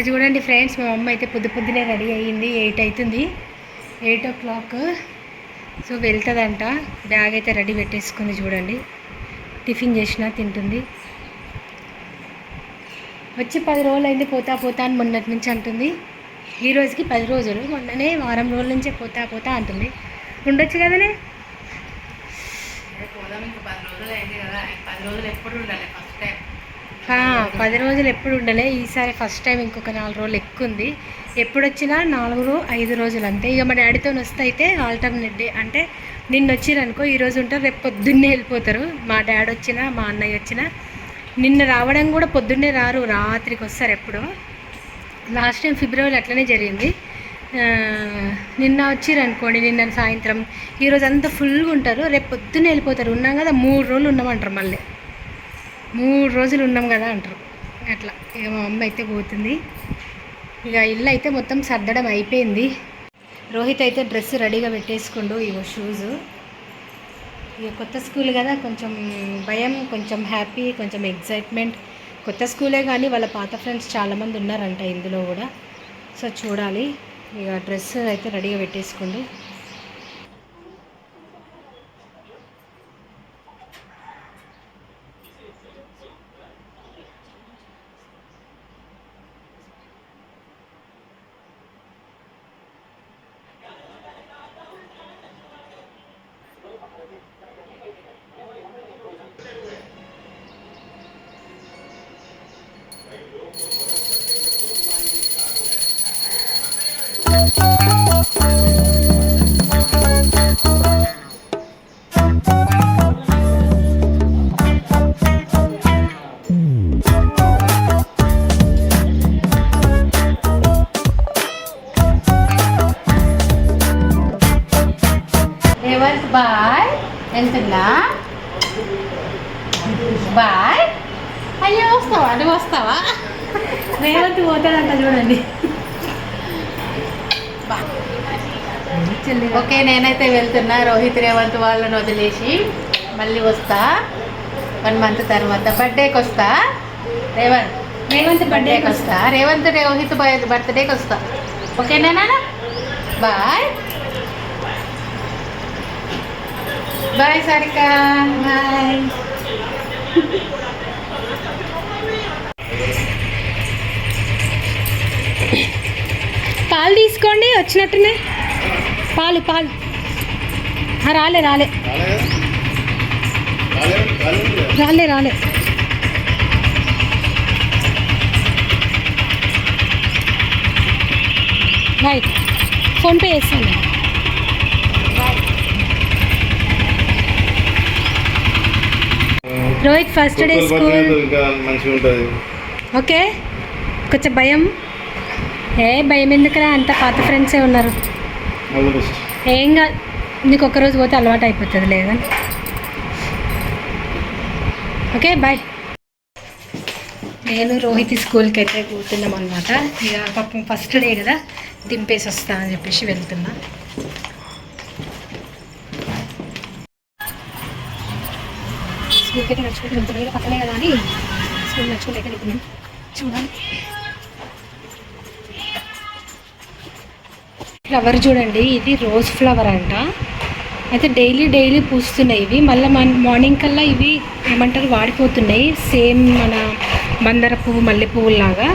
ఇక్కడ చూడండి ఫ్రెండ్స్ మా అమ్మ అయితే పొద్దు పొద్దునే రెడీ అయ్యింది. ఎయిట్ అవుతుంది. Eight o'clock. సో వెళ్తుందంట. బ్యాగ్ అయితే రెడీ పెట్టేసుకుంది చూడండి. టిఫిన్ చేసినా తింటుంది. వచ్చి పది రోజులు అయింది పోతా పోతా అని మొన్నటి నుంచి అంటుంది. ఈ రోజుకి పది రోజులు. మొన్ననే వారం రోజుల నుంచే పోతా పోతా అంటుంది. ఉండొచ్చు కదనే? పది. రోజులు అయింది కదా. పది రోజులు ఎప్పుడు ఉండాలి? పది రోజులు ఎప్పుడు ఉండలే. ఈసారి ఫస్ట్ టైం ఇంకొక నాలుగు రోజులు ఎక్కువ ఉంది. ఎప్పుడు వచ్చినా నాలుగు ఐదు రోజులు అంతే. ఇక మా డాడీతో వస్తే అయితే ఆల్టర్నేట్ డే అంటే నిన్న వచ్చిరనుకో ఈరోజు ఉంటారు రేపు పొద్దున్నే వెళ్ళిపోతారు. మా డాడీ వచ్చినా మా అన్నయ్య వచ్చినా నిన్న రావడం కూడా పొద్దున్నే రారు రాత్రికి వస్తారు ఎప్పుడో. లాస్ట్ టైం ఫిబ్రవరి అట్లనే జరిగింది. నిన్న వచ్చిరనుకోండి అనుకోండి నిన్న సాయంత్రం ఈరోజు అంతా ఫుల్గా ఉంటారు. రేపు పొద్దున్నే వెళ్ళిపోతారు. ఉన్నాం కదా మూడు రోజులు ఉన్నామంటారు మళ్ళీ. మూడు రోజులు ఉన్నాం కదా అంటారు. అట్లా. ఇక మా అమ్మ అయితే పోతుంది. ఇక ఇల్లు అయితే మొత్తం సర్దడం అయిపోయింది. రోహిత్ అయితే డ్రెస్ రెడీగా పెట్టేసుకుండు ఇగో షూస్ ఇక కొత్త స్కూల్ కదా కొంచెం భయం కొంచెం హ్యాపీ కొంచెం ఎగ్జైట్మెంట్ కొత్త స్కూలే కానీ వాళ్ళ పాత ఫ్రెండ్స్ చాలామంది ఉన్నారంట ఇందులో కూడా. సో చూడాలి. ఇక డ్రెస్ అయితే రెడీగా పెట్టేసుకోండి. వెళ్తున్నా బాయ్. అయ్యో వస్తావా? నువ్వు వస్తావా? రేవంత్ పోతాడంట చూడండి. ఓకే నేనైతే వెళ్తున్నా. రోహిత్ రేవంత్ వాళ్ళని వదిలేసి మళ్ళీ వస్తా. వన్ మంత్ తర్వాత. బర్త్డేకి వస్తా. రేవంత్. రేవంత్ బర్త్డేకి బర్త్డేకి వస్తా. రేవంత్ రోహిత్ బర్త్డేకి వస్తా. ఓకేనా బాయ్. బాయ్ సారిక బాయ్ పాలు తీసుకోండి వచ్చినట్టునే. పాలు పాలు. రాలే రాలే. రాలే రాలే. బాయ్ ఫోన్పే చేస్తాను. Rohit first day school okay. కొంచెం భయం. ఏ భయం ఎందుకురా? అంత పాత ఫ్రెండ్సే ఉన్నారు. ఏం కాదు. నీకు ఒక్కరోజు పోతే అలవాటు అయిపోతుంది లేదా? ఓకే బాయ్ నేను రోహిత్ స్కూల్కి అయితే పోతున్నాం అనమాట ఇక పాపం ఫస్ట్ డే కదా. దింపేసి వస్తా అని చెప్పేసి వెళ్తున్నా. స్కూల్కి అయితే నడుచుకుంటూ వెళ్తున్నాం పక్కనే కదా అని స్కూల్ నడుచుకుంటూ అయితే వెళ్తున్నాం చూడాలి. ఫ్లవర్ చూడండి. ఇది రోజ్ ఫ్లవర్ అంట. అయితే డైలీ డైలీ పూస్తున్నాయి ఇవి. మళ్ళీ మన మార్నింగ్ కల్లా ఇవి ఏమంటారు వాడిపోతున్నాయి. సేమ్ మన మందార పువ్వు మల్లె పువ్వులాగా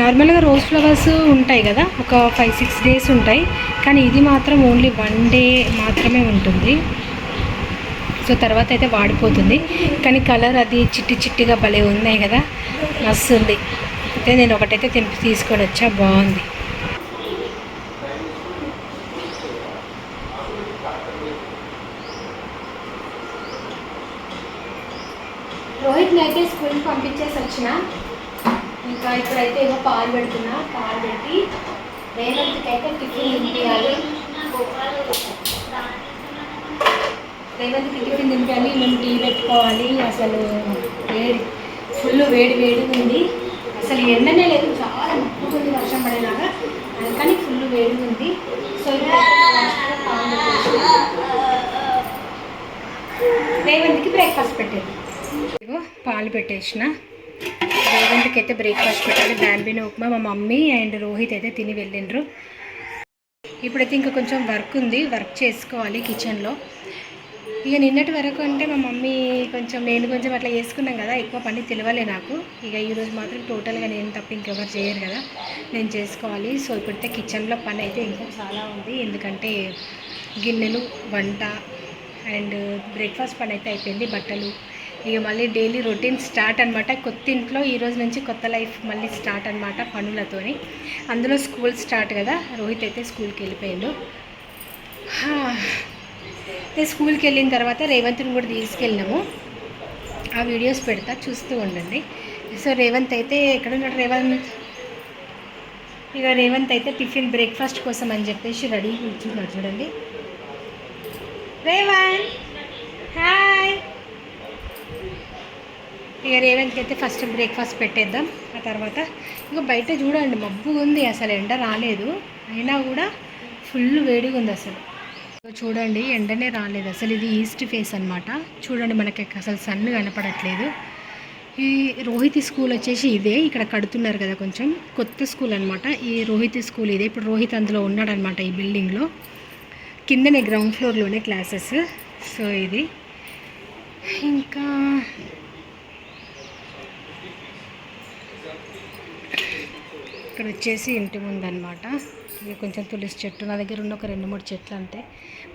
నార్మల్గా రోజ్ ఫ్లవర్స్ ఉంటాయి కదా. ఒక ఫైవ్ సిక్స్ డేస్ ఉంటాయి. కానీ ఇది మాత్రం ఓన్లీ వన్ డే మాత్రమే ఉంటుంది. సో తర్వాత అయితే వాడిపోతుంది. కానీ కలర్ అది చిట్టి చిట్టిగా భలే ఉన్నాయి కదా. మస్తు ఉంది అయితే నేను ఒకటైతే తెంపి తీసుకొని వచ్చా. బాగుంది. రోహిత్ని అయితే స్కూల్కి పంపించేసి వచ్చిన. ఇంకా ఇప్పుడైతే ఏమో పాలు పెడుతున్నా. పాలు పెట్టి రేవంత్కి అయితే టిఫిన్ తినిపించాలి రేవంత్కి టిఫిన్ తినిపించాలి మేము టీ పెట్టుకోవాలి అసలు వేడి ఫుల్ వేడి వేడి ఉంది. అసలు ఎండనే లేదు చాలా మక్కుతుంది వర్షం పడేలాగా. కానీ ఫుల్ వేడి ఉంది. సో రేవంత్కి బ్రేక్ఫాస్ట్ పెట్టేది. పాలు పెట్టేసిన. రేవంత్కి అయితే బ్రేక్ఫాస్ట్ పెట్టాలి. బ్యాంబినో ఉప్మా మా మమ్మీ అండ్ రోహిత్ అయితే తిని వెళ్ళిండ్రు. ఇప్పుడైతే ఇంకా కొంచెం వర్క్ ఉంది. వర్క్ చేసుకోవాలి కిచెన్లో ఇక నిన్నటి వరకు అంటే మా మమ్మీ కొంచెం నేను కొంచెం అట్లా చేసుకున్నాం కదా ఎక్కువ పని తెలియలే నాకు. ఇక ఈరోజు మాత్రం టోటల్గా నేను తప్ప ఇంకెవరు చేయరు కదా నేను చేసుకోవాలి. సో ఇప్పుడైతే కిచెన్లో పని అయితే ఇంకా చాలా ఉంది. ఎందుకంటే గిన్నెలు వంట అండ్ బ్రేక్ఫాస్ట్ పని అయితే అయిపోయింది బట్టలు. ఇక మళ్ళీ డైలీ రొటీన్ స్టార్ట్ అనమాట కొత్త ఇంట్లో ఈ రోజు నుంచి కొత్త లైఫ్ మళ్ళీ స్టార్ట్ అనమాట పనులతోని. అందులో స్కూల్ స్టార్ట్ కదా రోహిత్ అయితే స్కూల్కి వెళ్ళిపోయిండు. హా. అయితే స్కూల్కి వెళ్ళిన తర్వాత రేవంత్ని కూడా తీసుకెళ్ళినాము. ఆ వీడియోస్ పెడతా చూస్తూ ఉండండి. సో రేవంత్ అయితే ఎక్కడ ఉన్నాడు? రేవంత్. ఇక రేవంత్ అయితే టిఫిన్ బ్రేక్ఫాస్ట్ కోసం అని చెప్పేసి రెడీ కూర్చున్నాడు చూడండి. రేవంత్! హాయ్! ఇక రేవంత్కి అయితే ఫస్ట్ బ్రేక్ఫాస్ట్ పెట్టేద్దాం. ఆ తర్వాత ఇక బయట చూడండి మబ్బు ఉంది అసలు ఎండ రాలేదు. అయినా కూడా ఫుల్ వేడిగా ఉంది అసలు. చూడండి ఎండనే రాలేదు. అసలు ఇది ఈస్ట్ ఫేస్ అన్నమాట. చూడండి మనకి అసలు సన్ కనపడట్లేదు. ఈ రోహిత్ స్కూల్ వచ్చేసి ఇదే. ఇక్కడ కడుతున్నారు కదా కొంచెం. కొత్త స్కూల్ అనమాట ఈ రోహిత్ స్కూల్ ఇదే. ఇప్పుడు రోహిత్ అందులో ఉన్నాడనమాట ఈ బిల్డింగ్లో. కిందనే గ్రౌండ్ ఫ్లోర్లోనే క్లాసెస్. సో ఇది. ఇంకా ఇక్కడ వచ్చేసి ఇంటి ముందు కొంచెం తులసి చెట్టు. నా దగ్గర ఉన్న ఒక రెండు మూడు చెట్లు అంతే.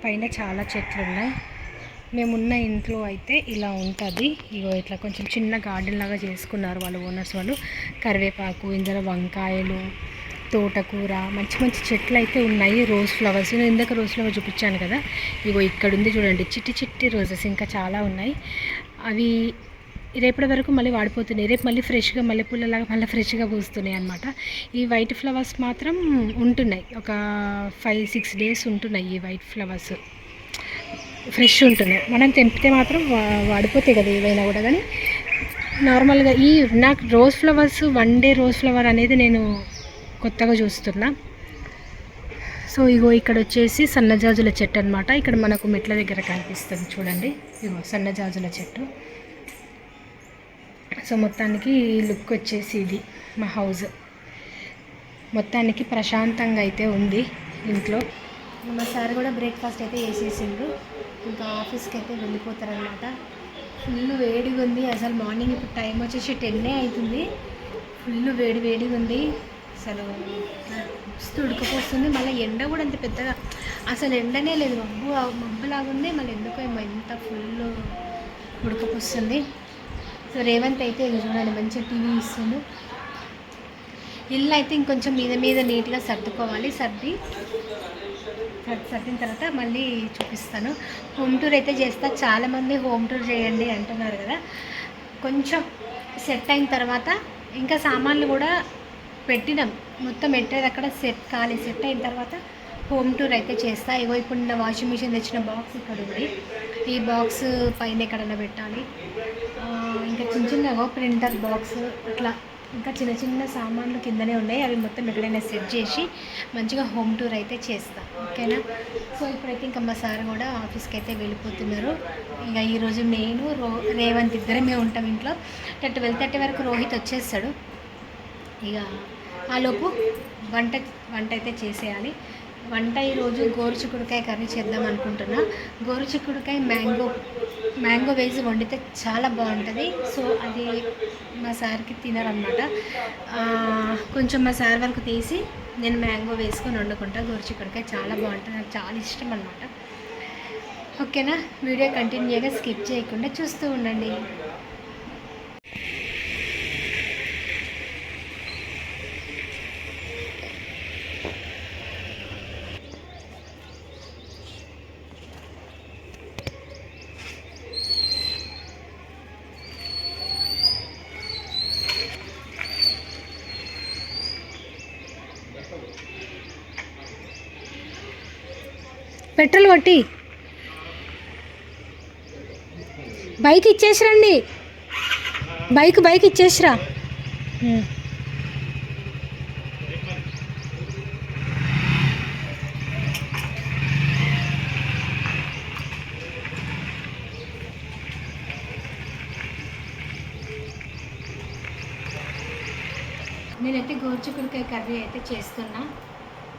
పైన చాలా చెట్లు ఉన్నాయి. మేమున్న ఇంట్లో అయితే ఇలా ఉంటుంది. ఇగో ఇట్లా కొంచెం చిన్న గార్డెన్ లాగా చేసుకున్నారు వాళ్ళు ఓనర్స్ వాళ్ళు. కరివేపాకు ఇందులో వంకాయలు తోటకూర మంచి మంచి చెట్లు అయితే ఉన్నాయి. Rose flowers. నేను ఇందాక రోజ్ ఫ్లవర్ చూపించాను కదా. ఇగో ఇక్కడ ఉంది చూడండి. చిట్టి చిట్టి రోజెస్ ఇంకా చాలా ఉన్నాయి. అవి రేపటి వరకు మళ్ళీ వాడిపోతున్నాయి. రేపు మళ్ళీ ఫ్రెష్గా మల్లెపూలలాగా మళ్ళీ ఫ్రెష్గా పూస్తున్నాయి అనమాట ఈ వైట్ ఫ్లవర్స్ మాత్రం ఉంటున్నాయి. ఒక ఫైవ్ సిక్స్ డేస్ ఉంటున్నాయి ఈ వైట్ ఫ్లవర్స్. ఫ్రెష్ ఉంటున్నాయి. మనం తెంపితే మాత్రం వా- వాడిపోతాయి కదా ఏవైనా కూడా. కానీ నార్మల్గా ఈ నాకు rose flowers one day rose flower అనేది నేను కొత్తగా చూస్తున్నా. సో ఇగో ఇక్కడ వచ్చేసి సన్నజాజుల చెట్టు అనమాట ఇక్కడ మనకు మెట్ల దగ్గర కనిపిస్తుంది చూడండి. ఇగో సన్నజాజుల చెట్టు. సో మొత్తానికి లుక్ వచ్చేసి ఇది మా హౌస్. మొత్తానికి ప్రశాంతంగా అయితే ఉంది ఇంట్లో. మా సార్ కూడా బ్రేక్ఫాస్ట్ అయితే వేసేసిండు ఇంకా ఆఫీస్కి అయితే వెళ్ళిపోతారనమాట ఫుల్ వేడిగా ఉంది. అసలు మార్నింగ్ ఇప్పుడు టైం వచ్చేసి టెన్నే అవుతుంది. ఫుల్ వేడి వేడిగా ఉంది. అసలు మస్తు ఉడకపోస్తుంది. మళ్ళీ ఎండ కూడా అంత పెద్దగా అసలు ఎండనే లేదు. మబ్బు మబ్బులాగా ఉంది మళ్ళీ ఎందుకో ఎంత ఫుల్ ఉడకపోస్తుంది. సో రేవంత్ అయితే చూడండి మంచిగా టీవీ ఇస్తుండు ఇల్లు అయితే ఇంకొంచెం మీద మీద నీట్గా సర్దుకోవాలి. సర్ది సర్ది సర్దిన తర్వాత మళ్ళీ చూపిస్తాను. హోమ్ టూర్ అయితే చేస్తా. చాలామంది హోమ్ టూర్ చేయండి అంటున్నారు కదా. కొంచెం సెట్ అయిన తర్వాత ఇంకా సామాన్లు కూడా పెట్టినాం. మొత్తం పెట్టేది అక్కడ సెట్ కాలి సెట్ అయిన తర్వాత హోమ్ టూర్ అయితే చేస్తా. ఇగో ఇప్పుడు నా వాషింగ్ మిషన్ తెచ్చిన బాక్స్ ఇక్కడ ఉంది. ఈ బాక్స్ పైన ఎక్కడన్నా పెట్టాలి. ఇంకా చిన్న చిన్న ప్రింటర్ బాక్స్ ఇట్లా ఇంకా చిన్న చిన్న సామాన్లు కిందనే ఉన్నాయి. అవి మొత్తం ఎక్కడైనా సెట్ చేసి మంచిగా హోమ్ టూర్ అయితే చేస్తా. ఓకేనా? సో ఇప్పుడైతే ఇంకా మా సార్ కూడా ఆఫీస్కి అయితే వెళ్ళిపోతున్నారు. ఇక ఈరోజు నేను రో రేవంత్ ఇద్దరమే ఉంటాం ఇంట్లో. ట్వెల్వ్ థర్టీ వరకు రోహిత్ వచ్చేస్తాడు. ఇక ఆలోపు వంట వంట అయితే చేసేయాలి. వంట ఈరోజు గోరుచిక్కుడుకాయ కర్రీ చేద్దాం అనుకుంటున్నా. గోరుచిక్కుడుకాయ మ్యాంగో మ్యాంగో వేసి వండితే చాలా బాగుంటుంది. సో అది మా సార్కి తినరనమాట కొంచెం మా సార్ వరకు తీసి నేను మ్యాంగో వేసుకొని వండుకుంటా. గోరుచిక్కుడుకాయ చాలా బాగుంటుంది. నాకు చాలా ఇష్టం అనమాట ఓకేనా? వీడియో కంటిన్యూగా స్కిప్ చేయకుండా చూస్తూ ఉండండి. పెట్రోల్ కొట్టి. బైక్ ఇచ్చేసిరండి. బైక్ బైక్ ఇచ్చేసిరా. నేనైతే గోర్చుకుడికాయ కర్రీ అయితే చేస్తున్నా.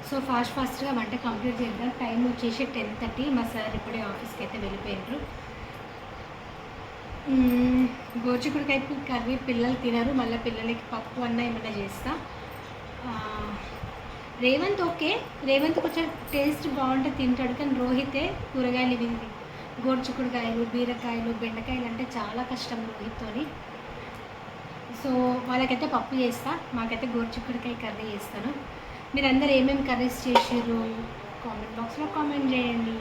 సో ఫాస్ట్ ఫాస్ట్గా వంట కంప్లీట్ చేద్దాం. టైం వచ్చేసి టెన్ థర్టీ. మా సార్ ఇప్పుడే ఆఫీస్కి అయితే వెళ్ళిపోయినారు మ్మ్, కర్రీ పిల్లలు తినరు. మళ్ళీ పిల్లలకి పప్పు అన్న ఏమైనా చేస్తా. రేవంత్ ఓకే. రేవంత్ కొంచెం టేస్ట్ బాగుంటే తింటాడు. కానీ రోహితే కూరగాయలు ఇవి గోరుచిక్కుడుకాయలు బీరకాయలు బెండకాయలు అంటే చాలా కష్టం రోహిత్తోని. సో వాళ్ళకైతే పప్పు చేస్తా. మాకైతే గోర్చుకుడికాయ కర్రీ చేస్తాను. మీరు అందరు ఏమేమి కర్రీస్ చేసారు కామెంట్ బాక్స్లో కామెంట్ చేయండి.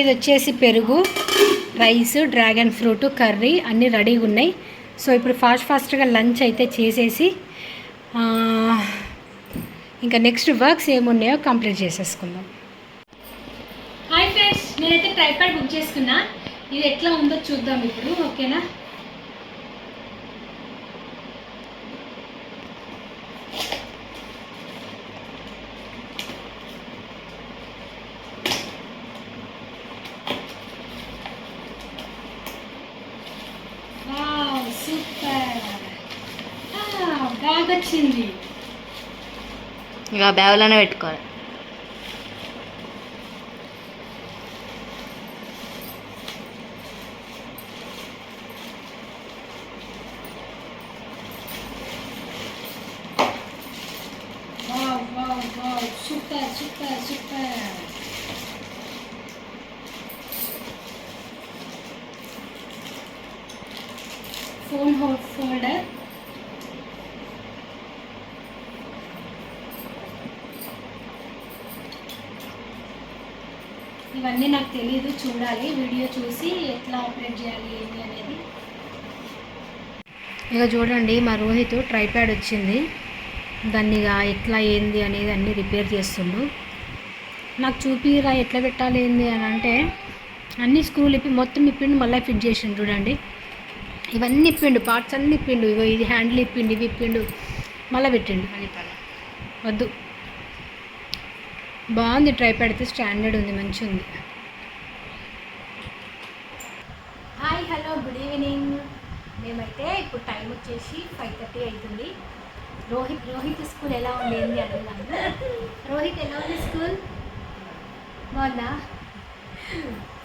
ఇది వచ్చేసి పెరుగు రైస్ డ్రాగన్ ఫ్రూట్ కర్రీ అన్నీ రెడీగా ఉన్నాయి. సో ఇప్పుడు ఫాస్ట్ ఫాస్ట్గా లంచ్ అయితే చేసేసి ఇంకా నెక్స్ట్ వర్క్స్ ఏమున్నాయో కంప్లీట్ చేసేసుకుందాం. హాయ్ ఫ్రెండ్స్ నేనైతే ట్రైపాడ్ బుక్ చేసుకున్నా. ఇది ఎట్లా ఉందో చూద్దాం ఇప్పుడు ఓకేనా వావ్ సూపర్ బాగా వచ్చింది ఇక బ్యాగులోనే పెట్టుకోవాలి. ఇవన్నీ నాకు తెలియదు చూడాలి. వీడియో చూసి ఎట్లా ఆపరేట్ చేయాలి ఏంటి అనేది. ఇక చూడండి మా రోహిత్ ట్రైప్యాడ్ వచ్చింది. దాన్ని ఇక ఎట్లా ఏంది అనేది అన్నీ రిపేర్ చేస్తుండు. నాకు చూపిరా ఎట్లా పెట్టాలి ఏంది అని అంటే అన్ని స్క్రూలు ఇప్పి మొత్తం ఇప్పిండు మళ్ళీ ఫిట్ చేసిండు చూడండి. ఇవన్నీ ఇప్పిండు పార్ట్స్ అన్నీ ఇప్పిండు. ఇగో ఇది హ్యాండిల్ ఇప్పిండు ఇవి ఇప్పిండు. మళ్ళీ పెట్టిండు. వద్దు. బాగుంది ట్రై పెడితే స్టాండర్డ్ ఉంది మంచిగా ఉంది హాయ్ హలో గుడ్ ఈవినింగ్ మేమైతే ఇప్పుడు టైం వచ్చేసి ఫైవ్ థర్టీ అవుతుంది రోహిత్ రోహిత్ స్కూల్ ఎలా ఉంది ఏంది అడుగుదాము. రోహిత్ ఎలా ఉంది స్కూల్ బాగుందా?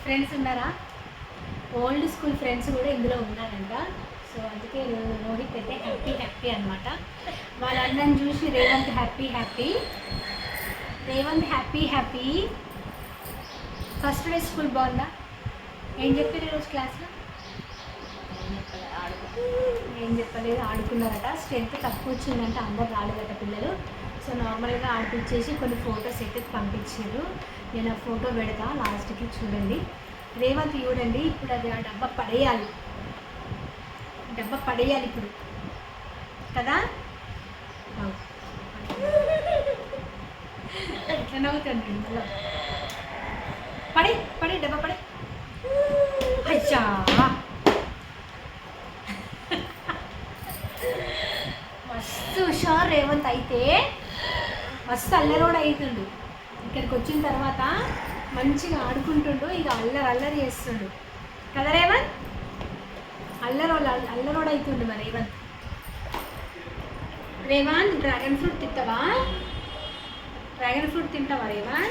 ఫ్రెండ్స్ ఉన్నారా? ఓల్డ్ స్కూల్ ఫ్రెండ్స్ కూడా ఇందులో ఉన్నారంట. సో అందుకే రోహిత్ అయితే హ్యాపీ హ్యాపీ అనమాట వాళ్ళందరిని చూసి Revanth happy happy Revanth happy happy. First day school బాగుందా? ఏం చెప్పారు ఈరోజు క్లాస్లో ఏం చెప్పలేదు ఆడుకున్నారట. స్ట్రెంత్ తక్కువ వచ్చిందంటే అందరు రాలేదట పిల్లలు. సో నార్మల్గా ఆడిపించేసి కొన్ని ఫొటోస్ అయితే పంపించారు. నేను ఆ ఫోటో పెడతా లాస్ట్కి చూడండి. రేవంత్ చూడండి ఇప్పుడు అది ఆ డబ్బా పడేయాలి. డబ్బా పడేయాలి ఇప్పుడు. కదా? పడి పడి డబ్బా పడి. మస్తు హుషార్ రేవంత్ అయితే. మస్తు అల్లరోడు అవుతుండు ఇక్కడికి వచ్చిన తర్వాత మంచిగా ఆడుకుంటుండు ఇక అల్లరి అల్లరి చేస్తుండు. కదా రేవంత్? అల్లరో అల్లరోడు అవుతుండు మరి రేవంత్. రేవంత్ డ్రాగన్ ఫ్రూట్ తిత్తవా డ్రాగన్ ఫ్రూట్ తింటావా రేవాన్?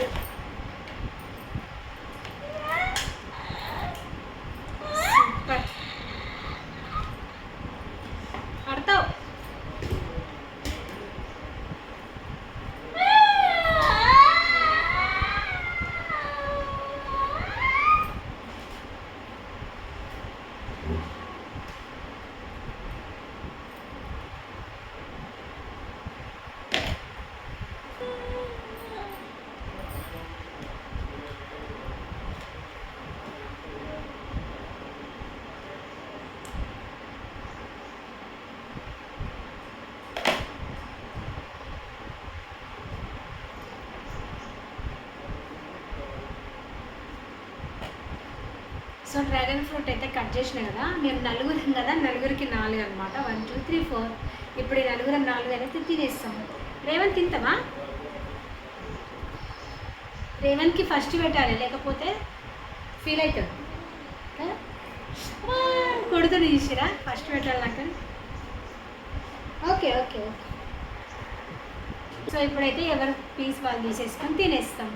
సో డ్రాగన్ ఫ్రూట్ అయితే కట్ చేసిన కదా మేము నలుగురం కదా నలుగురికి నాలుగు అనమాట వన్ టూ త్రీ ఫోర్ ఇప్పుడు ఈ నలుగురం నాలుగు అయితే తినేస్తాం రేవన్ తింటామా రేవన్కి ఫస్ట్ పెట్టాలి లేకపోతే ఫీల్ అవుతుంది. కొడుతుంది చూసిరా ఫస్ట్ పెట్టాలి నాకు. ఓకే ఓకే ఓకే సో ఇప్పుడైతే ఎవరు పీస్ వాళ్ళు తీసేసుకొని తినేస్తాం.